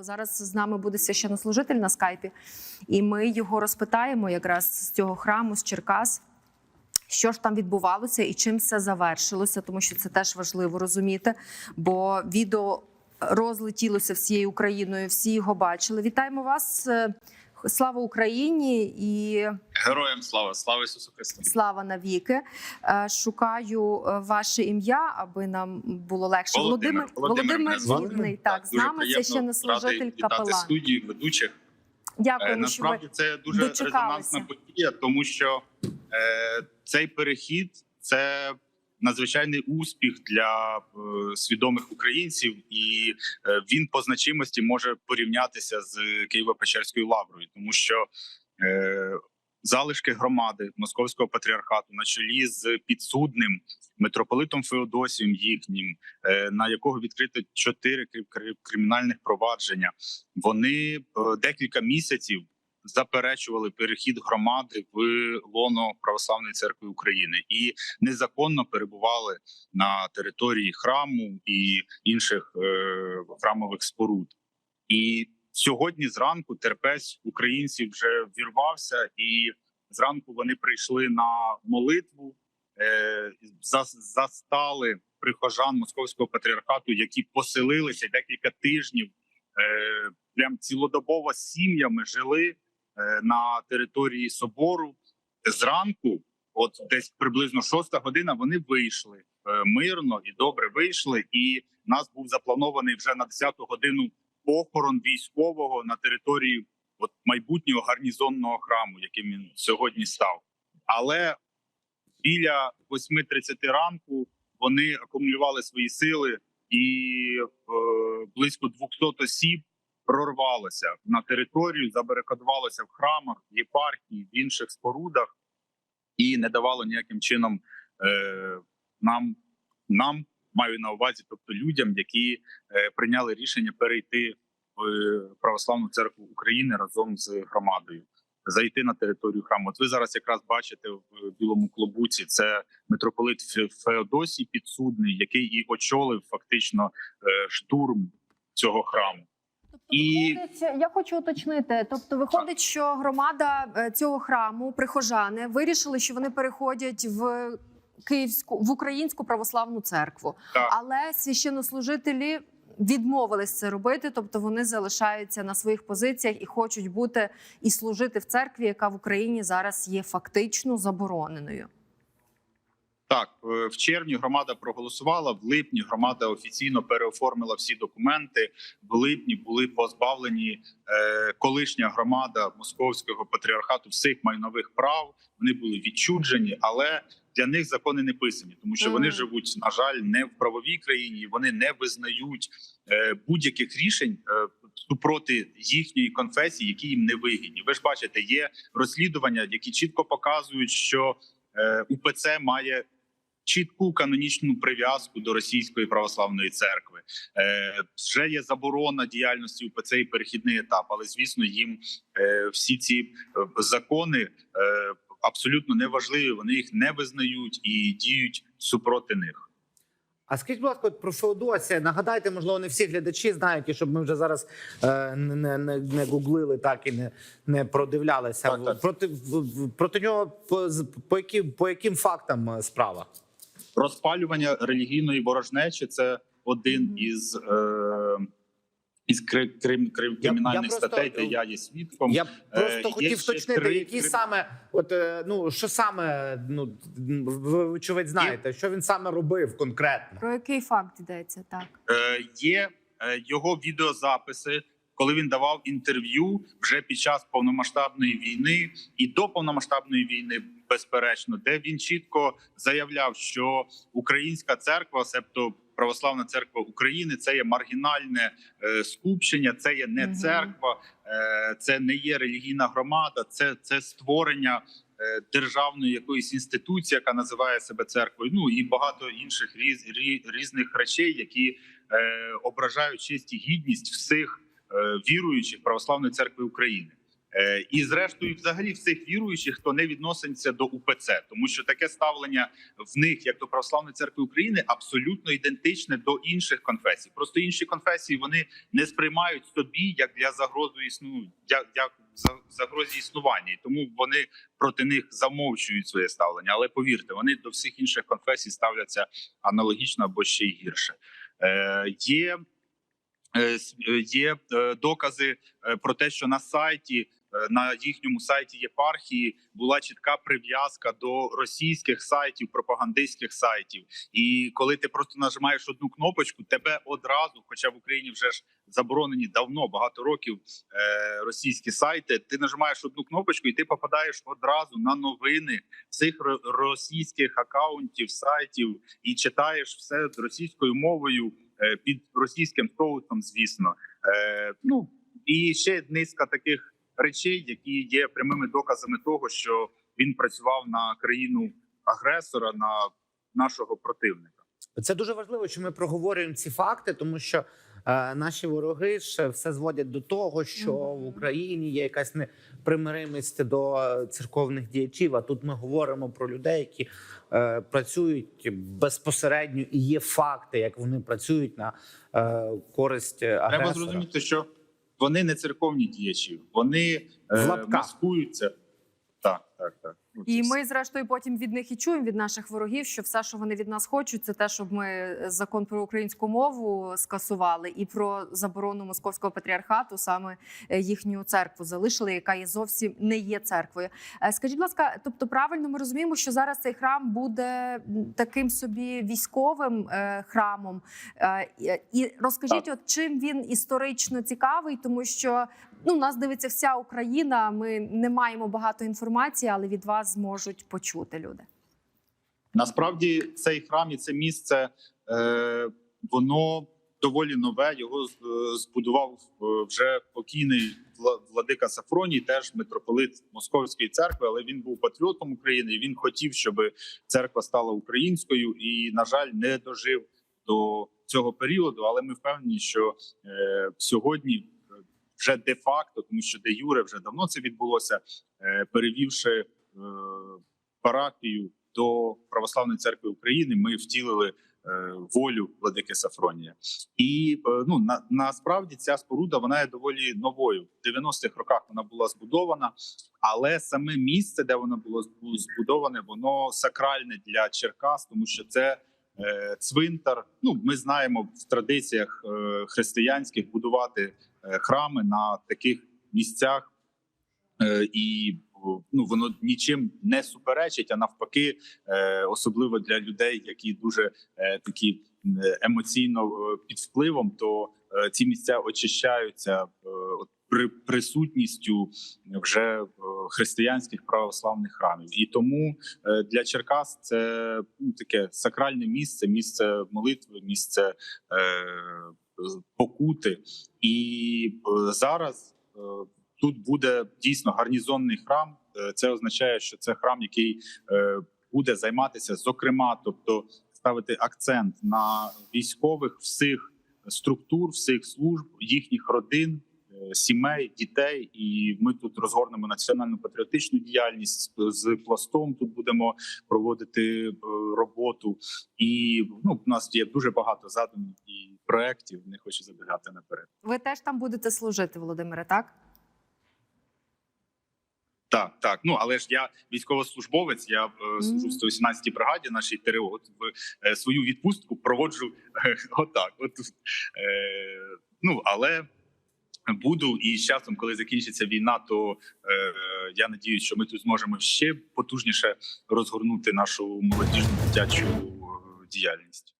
бо зараз з нами буде священнослужитель на скайпі, і ми його розпитаємо якраз з цього храму, з Черкас. Що ж там відбувалося і чим все завершилося, тому що це теж важливо розуміти. Бо відео розлетілося всією Україною, всі його бачили. Вітаємо вас! Е, Слава Україні і Героям слава, слава Ісусу Христу. слава навіки. Е, Шукаю е, ваше ім'я, аби нам було легше. Володимир, Володимир мене звати. Гідний. Так, з нами приємно священнослужитель радий вітати капелан. студію ведучих. Е, що ви Насправді це дуже дочекалися. резонансна подія, тому що е, цей перехід це надзвичайний успіх для е, свідомих українців, і е, він по значимості може порівнятися з Києво-Печерською лаврою, тому що е, залишки громади Московського патріархату на чолі з підсудним митрополитом Феодосієм їхнім, на якого відкрито чотири крим- крим- кримінальних провадження. Вони декілька місяців заперечували перехід громади в лоно Православної церкви України і незаконно перебували на території храму і інших е, храмових споруд. І сьогодні зранку терпець українців вже вірвався, і зранку вони прийшли на молитву, е, за- застали прихожан московського патріархату, які поселилися декілька тижнів. Е, прям цілодобово сім'ями жили на території собору. Зранку, от десь приблизно шоста година, вони вийшли е, мирно і добре вийшли. І нас був запланований вже на 10-ту годину похорон військового на території от майбутнього гарнізонного храму, яким він сьогодні став. Але біля 8.30 ранку вони акумулювали свої сили, і е, близько 200 осіб прорвалося на територію, забарикадувалося в храмах, єпархії, в інших спорудах, і не давало ніяким чином е, нам, нам маю на увазі, тобто людям, які е, прийняли рішення перейти в православну церкву України разом з громадою. Зайти на територію храму. От ви зараз якраз бачите в білому клобуці це митрополит Феодосій підсудний, який і очолив фактично е, штурм цього храму. Тобто, І- я хочу уточнити. Тобто, виходить, що громада е, цього храму, прихожани, вирішили, що вони переходять в київську в українську православну церкву, Так. але священнослужителі відмовились це робити, тобто вони залишаються на своїх позиціях і хочуть бути і служити в церкві, яка в Україні зараз є фактично забороненою. Так, е, в червні громада проголосувала. В липні громада офіційно переоформила всі документи. В липні були позбавлені е, колишня громада московського патріархату всіх майнових прав. Вони були відчуджені, але для них закони не писані, тому що вони живуть, на жаль, не в правовій країні. Вони не визнають е, будь-яких рішень супроти їхньої конфесії, які їм не вигідні. Ви ж бачите, є розслідування, які чітко показують, що УПЦ має чітку канонічну прив'язку до російської православної церкви. Е, вже є заборона діяльності УПЦ і перехідний етап, але звісно, їм е, всі ці е, закони е, абсолютно неважливі. Вони їх не визнають і діють супроти них. А скажіть, будь ласка, от про Феодосія. Нагадайте, можливо, не всі глядачі знають, і щоб ми вже зараз е, не, не, не гуглили так і не, не продивлялися. Так, так. Проти в- в- проти нього по, по яким по яким фактам е, справа? Розпалювання релігійної ворожнечі це один із. Е, із кри- крим- крим- кримінальних я просто- статей, де я є свідком. Я Е, просто є хотів уточнити, три які крим- саме, от е, ну що саме, ну ви очевидь знаєте, що він саме робив конкретно. Про який факт йдеться? Так. Е, є е, його відеозаписи, коли він давав інтерв'ю вже під час повномасштабної війни і до повномасштабної війни, безперечно, де він чітко заявляв, що українська церква, себто православна церква України, це є маргінальне е, скупчення, це є не церква, е, це не є релігійна громада, це, це створення. е, Державної якоїсь інституції, яка називає себе церквою, ну і багато інших різ, різних речей, які е, ображають честь і гідність всіх е, віруючих православної церкви України. Е, І зрештою, взагалі, всіх віруючих, хто не відноситься до УПЦ, тому що таке ставлення в них, як до православної церкви України, абсолютно ідентичне до інших конфесій. Просто інші конфесії вони не сприймають собі як для загрози існу, як, як за- загрозі існування, і тому вони проти них замовчують своє ставлення. Але повірте, вони до всіх інших конфесій ставляться аналогічно або ще й гірше. Е, є е, е, є докази про те, що на сайті. Е, На їхньому сайті єпархії була чітка прив'язка до російських сайтів, пропагандистських сайтів. І коли ти просто нажимаєш одну кнопочку, тебе одразу, хоча в Україні вже ж заборонені давно багато років е, російські сайти. Ти нажимаєш одну кнопочку, і ти попадаєш одразу на новини цих ро- російських акаунтів, сайтів, і читаєш все з російською мовою е, під російським соусом, звісно. Ну і ще низка таких речей, які є прямими доказами того, що він працював на країну агресора, на нашого противника. Це дуже важливо, що ми проговорюємо ці факти, тому що е, наші вороги ж все зводять до того, що в Україні є якась непримиримість до церковних діячів. А тут ми говоримо про людей, які е, працюють безпосередньо, і є факти, як вони працюють на е, користь агресора. Треба зрозуміти, що вони не церковні діячі, вони е, маскуються. Так, так, так. І ми, зрештою, потім від них і чуємо від наших ворогів, що все, що вони від нас хочуть, це те, щоб ми закон про українську мову скасували, і про заборону московського патріархату, саме е, їхню церкву залишили, яка є зовсім не є церквою. Е, Скажіть, будь ласка, тобто правильно ми розуміємо, що зараз цей храм буде таким собі військовим е, храмом. Е, і- розкажіть, от чим він історично цікавий, тому що ну нас дивиться вся Україна. Ми не маємо багато інформації, але від вас зможуть почути люди. Насправді цей храм і це місце е, воно доволі нове. Його е, збудував е, вже покійний владика Сафроній, теж митрополит Московської церкви, але він був патріотом України. і Він хотів, щоб церква стала українською, і на жаль, не дожив до цього періоду. Але ми впевнені, що сьогодні вже де факто, тому що де юре вже давно це відбулося, перевівши парафію до православної церкви України, ми втілили е, волю владики Сафронія. І е, ну на насправді ця споруда вона є доволі новою. В 90-х роках вона була збудована, але саме місце, де вона була збудоване, воно сакральне для Черкас, тому що це. е, Цвинтар, ну ми знаємо в традиціях е, християнських будувати е, храми на таких місцях, Е, і ну воно нічим не суперечить, а навпаки, е, особливо для людей, які дуже е, такі е, емоційно під впливом, то ці місця очищаються от при присутністю вже християнських православних храмів, і тому для Черкас це ну, таке сакральне місце, місце молитви, місце е, покути, і зараз. Тут буде дійсно гарнізонний храм. Е, Це означає, що це храм, який е, буде займатися, зокрема, тобто ставити акцент на військових всіх структур, всіх служб, їхніх родин, е, сімей, дітей. І ми тут розгорнемо національну патріотичну діяльність з- пластом. Тут будемо проводити роботу. І ну, у нас є дуже багато задумів і проєктів. Не хочу забігати наперед. Ви теж там будете служити, Володимире, так? Так, так. Ну але ж я військовослужбовець. Я е, служу в 118-й бригаді нашій ТРО. От в е, свою відпустку проводжу е, отак. От. Е, ну але буду і з часом, коли закінчиться війна, то е, я надіюсь, що ми тут зможемо ще потужніше розгорнути нашу молодіжну дитячу е, діяльність.